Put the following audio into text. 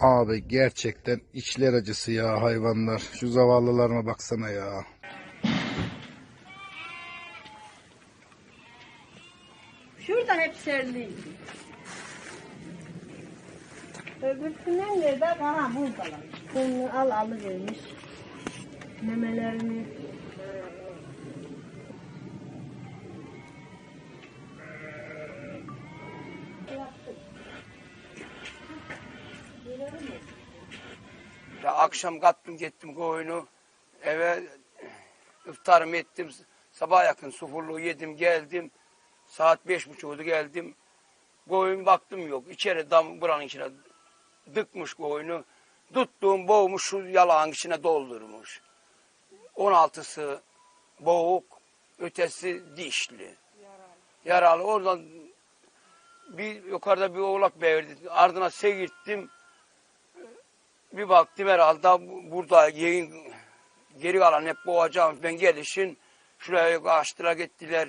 Abi gerçekten içler acısı ya hayvanlar. Şu zavallılarıma baksana ya. Şurada hep serliydi. Öbürsünden nerede? Aha buradalar. Bunu al alıvermiş. Memelerini. Ya akşam kattım gittim koyunu. Eve iftarımı ettim. Sabah yakın sufurluğu yedim geldim. Saat beş buçuktu geldim. Koyun baktım yok. İçeri dam buranın içine dıkmış koyunu. Tuttuğum boğmuş şu yalağın içine doldurmuş. 16'sı boğuk, ötesi dişli. Yaralı. Oradan bir yukarıda bir oğlak beğerdi. Ardına seyirttim. Bir baktım herhalde bu- burada yayın geri kalan hep boğacağım. Ben gelişin şuraya açtılar gittiler.